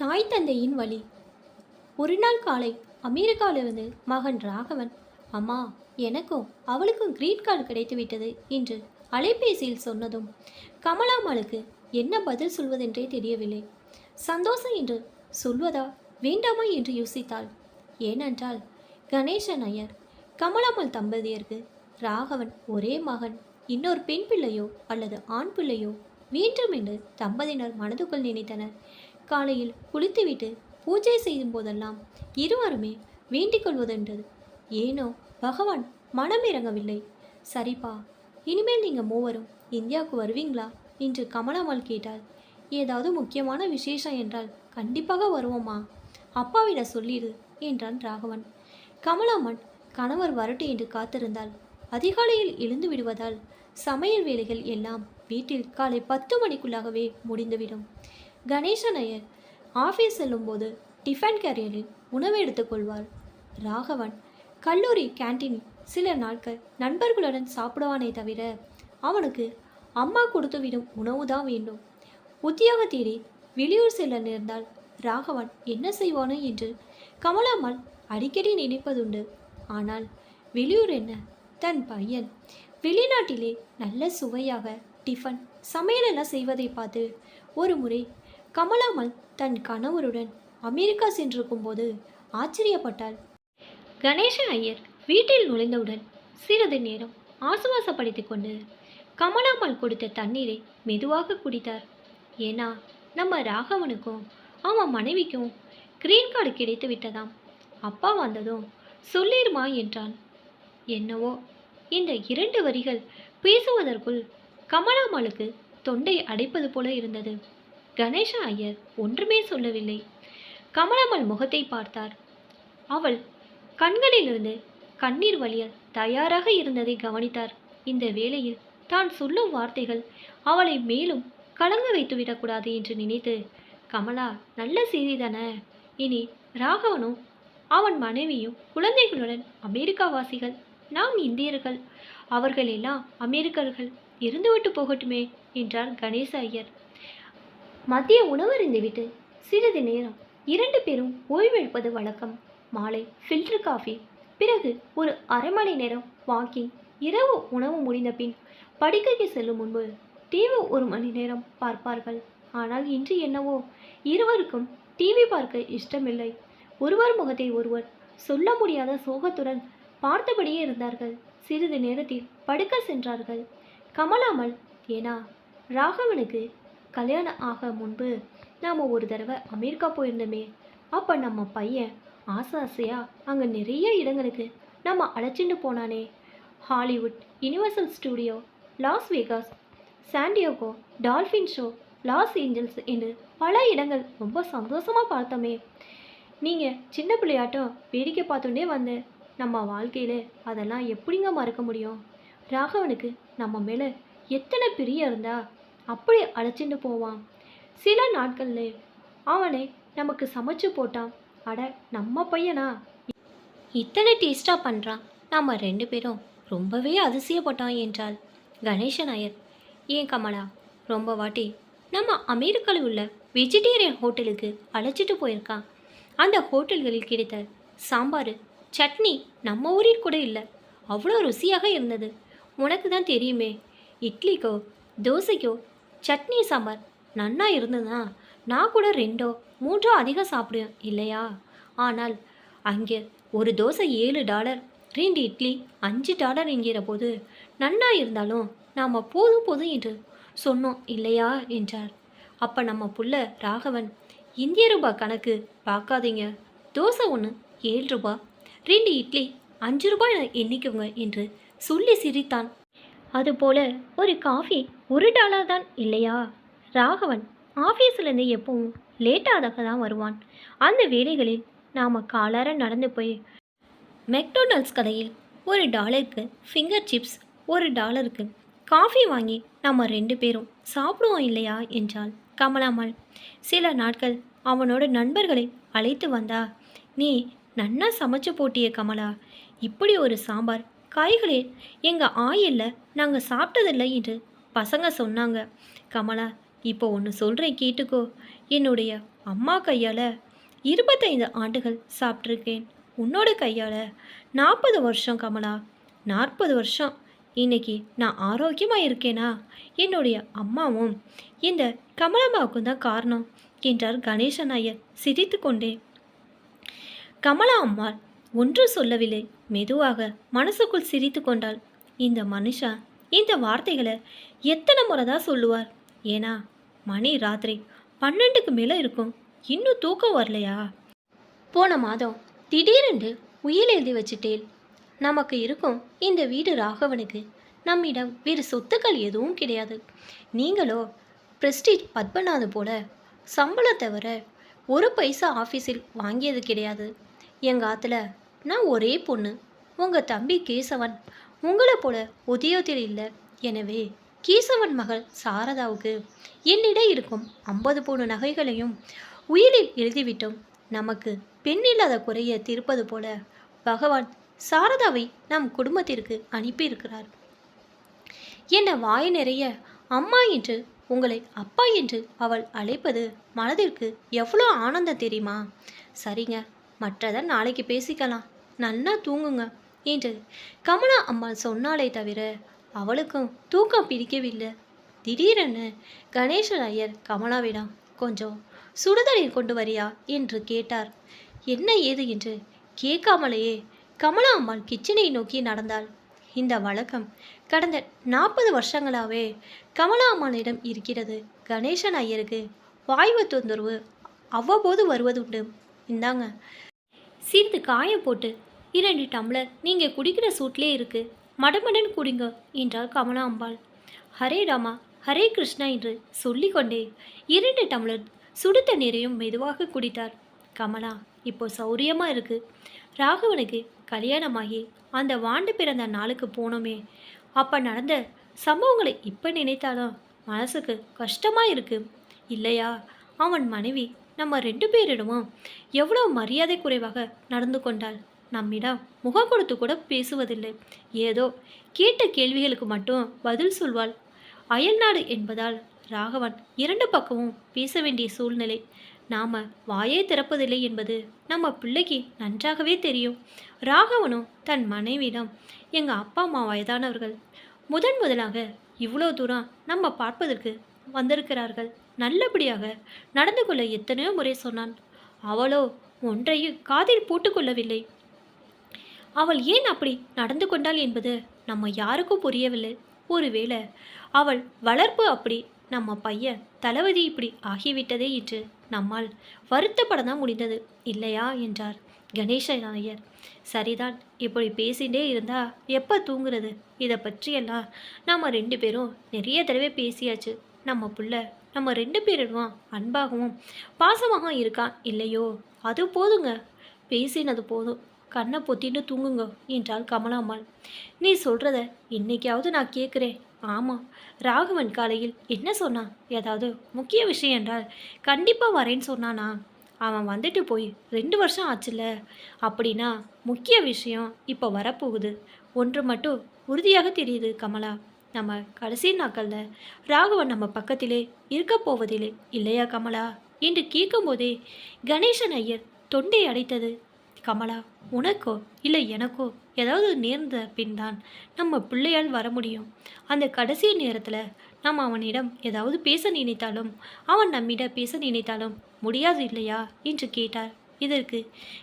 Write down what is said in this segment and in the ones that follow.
தாய் தந்தையின் வழி. ஒரு நாள் காலை அமெரிக்காவிலிருந்து மகன் ராகவன் அம்மா எனக்கும் அவளுக்கும் கிரீன் கார்டு கிடைத்து விட்டது என்று அலைபேசியில் சொன்னதும் கமலாமலுக்கு என்ன பதில் சொல்வதென்றே தெரியவில்லை. சந்தோஷம் என்று சொல்வதா வேண்டாமா என்று யோசித்தாள். ஏனென்றால் கணேசன் ஐயர் கமலாமல் தம்பதியருக்கு ராகவன் ஒரே மகன் இன்னொரு பெண் பிள்ளையோ அல்லது ஆண் பிள்ளையோ வேண்டும் என்று தம்பதியினர் மனதுக்குள் நினைத்தனர். காலையில் குளித்துவிட்டு பூஜை செய்யும் போதெல்லாம் இருவருமே வேண்டிக் கொள்வதென்றது. ஏனோ பகவான் மனம் இறங்கவில்லை. சரிப்பா இனிமேல் நீங்கள் மூவரும் இந்தியாவுக்கு வருவீங்களா? என்று கமலாமல் கேட்டாள். ஏதாவது முக்கியமான விசேஷம் என்றால் கண்டிப்பாக வருவோமா அப்பாவிட சொல்லிடு என்றான் ராகவன். கமலாமன் கணவர் வரட்டு என்று காத்திருந்தாள். அதிகாலையில் எழுந்து விடுவதால் சமையல் வேலைகள் எல்லாம் வீட்டில் காலை பத்து மணிக்குள்ளாகவே முடிந்துவிடும். கணேசன் ஐயர் ஆஃபீஸ் செல்லும்போது டிஃபன் கேரியரில் உணவு எடுத்துக்கொள்வார். ராகவன் கல்லூரி கேண்டீனில் சில நாட்கள் நண்பர்களுடன் சாப்பிடுவானே தவிர அவனுக்கு அம்மா கொடுத்துவிடும் உணவு தான் வேண்டும். உத்தியோக தேடி வெளியூர் செல்ல நேர்ந்தால் ராகவன் என்ன செய்வானோ என்று கமலாம்மாள் அடிக்கடி நினைப்பதுண்டு. ஆனால் வெளியூர் என்ன? தன் பையன் வெளிநாட்டிலே நல்ல சுவையாக டிஃபன் சமையலெல்லாம் செய்வதை பார்த்து ஒரு முறை கமலாமல் தன் கணவருடன் அமெரிக்கா சென்றிருக்கும் போது ஆச்சரியப்பட்டாள். கணேசன் ஐயர் வீட்டில் நுழைந்தவுடன் சிறிது நேரம் ஆசுவாசப்படுத்திக் கொண்டு கமலாமல் கொடுத்த தண்ணீரை மெதுவாக குடித்தார். ஏன்னா நம்ம ராகவனுக்கும் அவன் மனைவிக்கும் கிரீன் கார்டு கிடைத்து விட்டதாம். அப்பா வந்ததும் சொல்லிருமா என்றான். என்னவோ இந்த இரண்டு வரிகள் பேசுவதற்குள் கமலாமலுக்கு தொண்டை அடைப்பது போல இருந்தது. கணேச ஐயர் ஒன்றுமே சொல்லவில்லை. கமலாமல் முகத்தை பார்த்தார். அவள் கண்களிலிருந்து கண்ணீர் வழிய தயாராக இருந்ததை கவனித்தார். இந்த வேளையில் தான் சொல்லும் வார்த்தைகள் அவளை மேலும் கலங்க வைத்து விடக்கூடாது என்று நினைத்து கமலா நல்ல செய்தி தானே. இனி ராகவனும் அவன் மனைவியும் குழந்தைகளுடன் அமெரிக்காவாசிகள் நாம் இந்தியர்கள். அவர்கள் எல்லாம் அமெரிக்கர்கள். இருந்துவிட்டு போகட்டுமே என்றார் கணேச ஐயர். மதிய உணவருந்துவிட்டு சிறிது நேரம் இரண்டு பேரும் ஓய்வெடுப்பது வழக்கம். மாலை ஃபில்டர் காஃபி பிறகு ஒரு அரை மணி நேரம் வாக்கிங் இரவு உணவு முடிந்த பின் படுக்கைக்கு செல்லும் முன்பு டிவி ஒரு மணி நேரம் பார்ப்பார்கள். ஆனால் இன்று என்னவோ இருவருக்கும் டிவி பார்க்க இஷ்டமில்லை. ஒருவர் முகத்தை ஒருவர் சொல்ல முடியாத சோகத்துடன் பார்த்தபடியே இருந்தார்கள். சிறிது நேரத்தில் படுக்க சென்றார்கள். கமலாமல் ஏனா ராகவனுக்கு கல்யாணம் ஆக முன்பு நாம் ஒரு தடவை அமெரிக்கா போயிருந்தோமே. அப்போ நம்ம பையன் ஆசை ஆசையாக அங்கே நிறைய இடங்களுக்கு நம்ம அழைச்சிட்டு போனானே. Hollywood Universal studio Las Vegas San Diego dolphin show Los Angeles என்று பல இடங்கள் ரொம்ப சந்தோஷமாக பார்த்தோமே. நீங்கள் சின்ன பிள்ளையாட்டம் வேடிக்கை பார்த்துட்டே வந்து நம்ம வாழ்க்கையில் அதெல்லாம் எப்படிங்க மறக்க முடியும்? ராகவனுக்கு நம்ம மேலே எத்தனை பிரியம் இருந்தால் அப்படி அழைச்சிட்டு போவான். சில நாட்கள்ல அவனை நமக்கு சமைச்சு போட்டான். அட நம்ம பையனா? இத்தனை டேஸ்டாக பண்ணுறான் நாம் ரெண்டு பேரும் ரொம்பவே அதிசயப்பட்டோம் என்றாள் கணேசன் ஐயர் ஏன் கமலா ரொம்ப வாட்டி நம்ம அமெரிக்காவில் உள்ள வெஜிடேரியன் ஹோட்டலுக்கு அழைச்சிட்டு போயிருக்கான் அந்த ஹோட்டல்களில் கிடைத்த சாம்பார் சட்னி நம்ம ஊரில் கூட இல்லை. அவ்வளோ ருசியாக இருந்தது. உனக்கு தான் தெரியுமே இட்லிக்கோ தோசைக்கோ சட்னி சாம்பார். நன்னா இருந்ததுன்னா நான் கூட ரெண்டோ மூன்றோ அதிகம் சாப்பிடுவேன் இல்லையா? ஆனால் அங்கே ஒரு தோசை ஏழு டாலர் ரெண்டு இட்லி அஞ்சு டாலர் என்கிற போது நன்னா இருந்தாலும் நாம் போதும் போதும் என்று சொன்னோம் இல்லையா? என்றார். அப்போ நம்ம புள்ள ராகவன் இந்திய ரூபாய் கணக்கு பார்க்காதீங்க. தோசை ஒன்று ஏழு ரூபா ரெண்டு இட்லி அஞ்சு ரூபாய் எண்ணிக்கோங்க என்று சொல்லி சிரித்தான். அதுபோல ஒரு காஃபி ஒரு டாலர் தான் இல்லையா? ராகவன் ஆஃபீஸ்லேருந்து எப்பவும் லேட்டாக தான் வருவான். அந்த வேலைகளில் நாம் காலார நடந்து போய் மெக்டொனால்ட்ஸ் கடையில் ஒரு டாலருக்கு ஃபிங்கர் சிப்ஸ் ஒரு டாலருக்கு காஃபி வாங்கி நம்ம ரெண்டு பேரும் சாப்பிடுவோம் இல்லையா? என்றாள் கமலாமாள் சில நாட்கள் அவனோட நண்பர்களை அழைத்து வந்தா நீ நன்னா சமைச்சு போட்டிய கமலா இப்படி ஒரு சாம்பார் காய்களே எங்கள் ஆயில்ல நாங்கள் சாப்பிட்டதில்லை என்று பசங்க சொன்னாங்க. கமலா இப்போ ஒன்று சொல்கிறேன் கேட்டுக்கோ. என்னுடைய அம்மா கையால் இருபத்தைந்து ஆண்டுகள் சாப்பிட்ருக்கேன் உன்னோட கையால் நாற்பது வருஷம் கமலா. நாற்பது வருஷம். இன்னைக்கு நான் ஆரோக்கியமாக இருக்கேனா? என்னுடைய அம்மாவும் இந்த கமலம்மாவுக்கும் தான் காரணம் என்றார் கணேசன் ஐயர் சிரித்து கொண்டே. கமலா அம்மாள் ஒன்று சொல்லவில்லை. மெதுவாக மனசுக்குள் சிரித்து கொண்டாள். இந்த மனுஷா? இந்த வார்த்தைகளை எத்தனை முறை தான் சொல்லுவார்? ஏன்னா மணி ராத்திரி பன்னெண்டுக்கு மேலே இருக்கும். இன்னும் தூக்கம் வரலையா? போன மாதம் திடீரென்று உயிர் எழுதி வச்சிட்டேன் நமக்கு இருக்கும் இந்த வீடு ராகவனுக்கு. நம்மிடம் வேறு சொத்துக்கள் எதுவும் கிடையாது. நீங்களோ பிரஸ்டீஜ் பத்மநாத போல சம்பளத்தை தவிர ஒரு பைசா ஆஃபீஸில் வாங்கியது கிடையாது. எங்கள் ஆற்றுல நான் ஒரே பொண்ணு. உங்கள் தம்பி கேசவன். உங்களை போல உதயோத்தில் இல்லை. எனவே கேசவன் மகள் சாரதாவுக்கு என்னிடம் இருக்கும் ஐம்பது பவுன் நகைகளையும் உயிரில் எழுதிவிட்டோம். நமக்கு பெண் இல்லாத குறைய தீர்ப்பது போல பகவான் சாரதாவை நம் குடும்பத்திற்கு அனுப்பியிருக்கிறார். என்ன வாய் நிறைய அம்மா என்று உங்களை அப்பா என்று அவள் அழைப்பது மனதிற்கு எவ்வளோ ஆனந்தம் தெரியுமா? சரிங்க மற்றதை நாளைக்கு பேசிக்கலாம். நல்லா தூங்குங்க என்று கமலா அம்மா சொன்னாலே தவிர அவளுக்கும் தூக்கம் பிடிக்கவில்லை. திடீரென கணேசன் ஐயர் கமலாவிடம் கொஞ்சம் சுடுதண்ணீர் கொண்டு வரியா? என்று கேட்டார். என்ன ஏது என்று கேட்காமலேயே கமலா அம்மாள் கிச்சனை நோக்கி நடந்தாள். இந்த வழக்கம் கடந்த நாற்பது வருஷங்களாகவே கமலா அம்மாளிடம் இருக்கிறது. கணேசன் ஐயருக்கு வாய்வு தொந்தரவு அவ்வப்போது வருவதுண்டு. இந்தாங்க. சீர்த்து காயம் போட்டு இரண்டு டம்ளர் நீங்கள் குடிக்கிற சூட்லேயே இருக்கு. மடமடன் குடிங்க என்றார் கமலா அம்பாள். ஹரே ராமா ஹரே கிருஷ்ணா என்று சொல்லிக்கொண்டே இரண்டு டம்ளர் சுடு தண்ணீரையும் மெதுவாக குடித்தார். கமலா இப்போ சௌரியமாக இருக்கு. ராகவனுக்கு கல்யாணமாகி அந்த வாண்டு பிறந்த நாளுக்கு போனோமே. அப்போ நடந்த சம்பவங்களை இப்போ நினைத்தாலும் மனசுக்கு கஷ்டமாக இருக்கு. இல்லையா? அவன் மனைவி நம்ம ரெண்டு பேரிடமும் எவ்வளோ மரியாதை குறைவாக நடந்து கொண்டாள். நம்மிடம் முகம் கொடுத்து கூட பேசுவதில்லை. ஏதோ கேட்ட கேள்விகளுக்கு மட்டும் பதில் சொல்வாள். அயல்நாடு என்பதால் ராகவன் இரண்டு பக்கமும் பேச வேண்டிய சூழ்நிலை. நாம் வாயே திறப்பதில்லை என்பது நம்ம பிள்ளைக்கு நன்றாகவே தெரியும். ராகவனும் தன் மனைவியிடம் எங்கள் அப்பா அம்மா வயதானவர்கள். முதன் முதலாக இவ்வளோ தூரம் நம்ம பார்ப்பதற்கு வந்திருக்கிறார்கள். நல்லபடியாக நடந்து கொள்ள எத்தனையோ முறை சொன்னான். அவளோ ஒன்றையும் காதில் போட்டுக்கொள்ளவில்லை அவள் ஏன் அப்படி நடந்து கொண்டாள் என்பது நம்ம யாருக்கும் புரியவில்லை. ஒருவேளை அவள் வளர்ப்பு அப்படி நம்ம பையன் தளபதி இப்படி ஆகிவிட்டதே என்று நம்மால் வருத்தப்பட தான் முடிந்தது. இல்லையா? என்றார் கணேச நாயர். சரிதான் இப்படி பேசிகிட்டே இருந்தா எப்போ தூங்குறது? இதை பற்றியெல்லாம் நம்ம ரெண்டு பேரும் நிறைய தடவை பேசியாச்சு. நம்ம புள்ள நம்ம ரெண்டு பேரிடம் அன்பாகவும் பாசமாகவும் இருக்கான் இல்லையோ? அது போதுங்க. பேசினது போதும். கண்ணை பொத்திட்டு தூங்குங்க என்றாள் கமலாம்மாள் நீ சொல்கிறத இன்னைக்காவது நான் கேட்குறேன் ஆமாம் ராகவன் காலையில் என்ன சொன்னான்? ஏதாவது முக்கிய விஷயம் என்றால் கண்டிப்பாக வரேன்னு சொன்னானா? அவன் வந்துட்டு போய் ரெண்டு வருஷம் ஆச்சுல்ல? அப்படின்னா முக்கிய விஷயம் இப்போ வரப்போகுது. ஒன்று மட்டும் உறுதியாக தெரியுது கமலா. நம்ம கடைசி நாட்களில் ராகவன் நம்ம பக்கத்திலே இருக்க போவதில்லை இல்லையா கமலா? என்று கேட்கும்போதே கணேசன் ஐயர் தொண்டை அடைத்தது. கமலா உனக்கோ இல்லை எனக்கோ ஏதாவது நேர்ந்த பின்தான் நம்ம பிள்ளையால் வர முடியும். அந்த கடைசி நேரத்தில் நாம் அவனிடம் ஏதாவது பேச நினைத்தாலும் அவன் நம்மிடம் பேச நினைத்தாலும் முடியாது இல்லையா? என்று கேட்டார் இதற்கு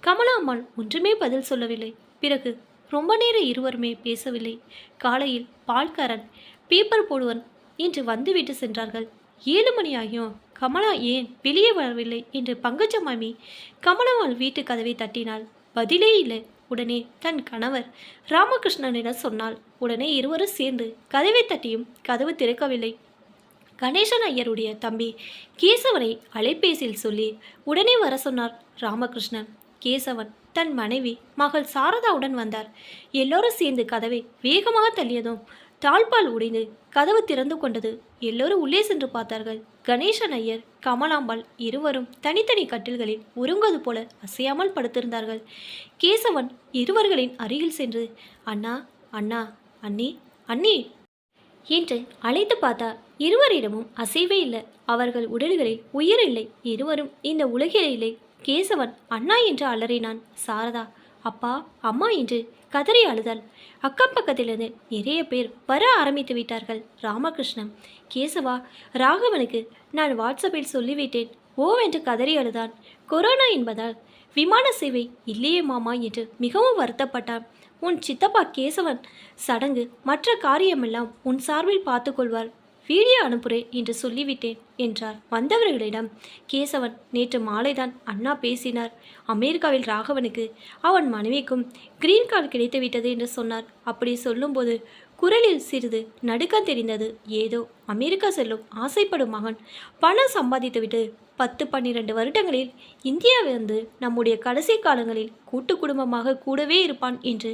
கமலா அம்மாள் ஒன்றுமே பதில் சொல்லவில்லை. பிறகு ரொம்ப நேரம் இருவருமே பேசவில்லை. காலையில் பால்காரன் பேப்பர் போடுவன் என்று வந்துவிட்டு சென்றார்கள். ஏழு மணி ஆகியும் கமலா ஏன் வெளியே வரவில்லை என்று பங்கஜ மாமி கமலாவால் வீட்டு கதவை தட்டினாள். பதிலே இல்லை. உடனே தன் கணவர் ராமகிருஷ்ணனிடம் சொன்னாள் உடனே இருவரும் சேர்ந்து கதவை தட்டியும் கதவு திறக்கவில்லை. கணேசன் ஐயருடைய தம்பி கேசவனை அலைபேசியில் சொல்லி உடனே வர சொன்னார் ராமகிருஷ்ணன். கேசவன் தன் மனைவி மகள் சாரதாவுடன் வந்தார். எல்லோரும் சேர்ந்து கதவை வேகமாக தள்ளியதும் தாழ்பால் உடைந்து கதவு திறந்து கொண்டது எல்லோரும் உள்ளே சென்று பார்த்தார்கள். கணேசன் ஐயர் கமலாம்பாள் இருவரும் தனித்தனி கட்டில்களில் உறங்குவது போல அசையாமல் படுத்திருந்தார்கள். கேசவன் இருவர்களின் அருகில் சென்று அண்ணா அண்ணா அண்ணி அண்ணி என்று அழைத்து பார்த்தார் இருவரிடமும் அசைவே இல்லை. அவர்கள் உடல்களில் உயிர் இல்லை. இருவரும் இந்த உலகில் இல்லை. கேசவன் அண்ணா என்று அலறினான். சாரதா அப்பா அம்மா என்று கதறி அழுதாள். அக்கம் பக்கத்திலிருந்து நிறைய பேர் வர ஆரம்பித்து விட்டார்கள். ராமகிருஷ்ணன் கேசவா ராகவனுக்கு நான் வாட்ஸ்அப்பில் சொல்லிவிட்டேன் ஓ என்று கதறி அழுதான் கொரோனா என்பதால் விமான சேவை இல்லையே மாமா என்று மிகவும் வருத்தப்பட்டான். உன் சித்தப்பா கேசவன் சடங்கு மற்ற காரியமெல்லாம் உன் சார்பில் பார்த்துக்கொள்வார் வீடியோ அனுப்புகிறேன் என்று சொல்லிவிட்டேன் என்றார். வந்தவர்களிடம் கேசவன் நேற்று மாலைதான் அண்ணா பேசினார். அமெரிக்காவில் ராகவனுக்கு அவன் மனைவிக்கும் கிரீன் கார்டு கிடைத்துவிட்டது என்று சொன்னார். அப்படி சொல்லும்போது குரலில் சிறிது நடுக்கம் தெரிந்தது. ஏதோ அமெரிக்கா செல்லும் ஆசைப்படும் மகன். பணம் சம்பாதித்துவிட்டு பத்து பன்னிரண்டு வருடங்களில் இந்தியா வந்து நம்முடைய கடைசி காலங்களில் கூட்டு குடும்பமாக கூடவே இருப்பான் என்று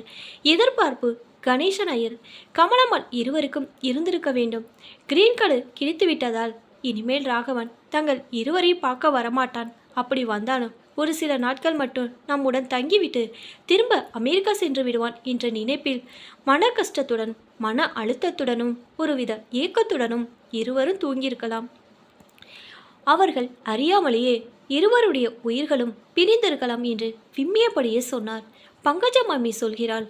எதிர்பார்ப்பு கணேசன் ஐயர். கமலம்மாள் இருவருக்கும் இருந்திருக்க வேண்டும். கிரீன் கார்டு கிழித்து விட்டதால் இனிமேல் ராகவன் தங்கள் இருவரையும் பார்க்க வரமாட்டான். அப்படி வந்தாலும் ஒரு சில நாட்கள் மட்டும் நம்முடன் தங்கிவிட்டு திரும்ப அமெரிக்கா சென்று விடுவான் என்ற நினைப்பில் மன கஷ்டத்துடன் மன அழுத்தத்துடனும் ஒருவித ஏக்கத்துடனும் இருவரும் தூங்கியிருக்கலாம். அவர்கள் அறியாமலேயே இருவருடைய உயிர்களும் பிரிந்திருக்கலாம் என்று விம்மியபடியே சொன்னார். பங்கஜ மாமி சொல்கிறாள்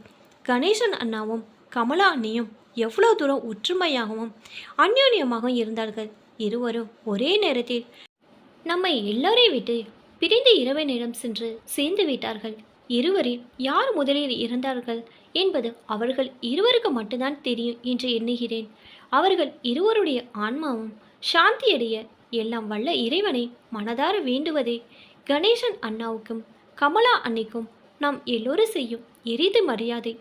கணேசன் அண்ணாவும் கமலா அண்ணியும் எவ்வளோ தூரம் ஒற்றுமையாகவும் அந்யோன்யமாகவும் இருந்தார்கள். இருவரும் ஒரே நேரத்தில் நம்மை எல்லோரையும் விட்டு பிரிந்து இரவனிடம் சென்று சேர்ந்து விட்டார்கள். இருவரில் யார் முதலில் இறந்தார்கள் என்பது அவர்கள் இருவருக்கு மட்டும்தான் தெரியும் என்று எண்ணுகிறேன். அவர்கள் இருவருடைய ஆன்மாவும் சாந்தியடைய எல்லாம் வல்ல இறைவனை மனதார வேண்டுவதே. கணேசன் அண்ணாவுக்கும் கமலா அன்னைக்கும் நாம் எல்லோரும் செய்யும் எரிது மரியாதை.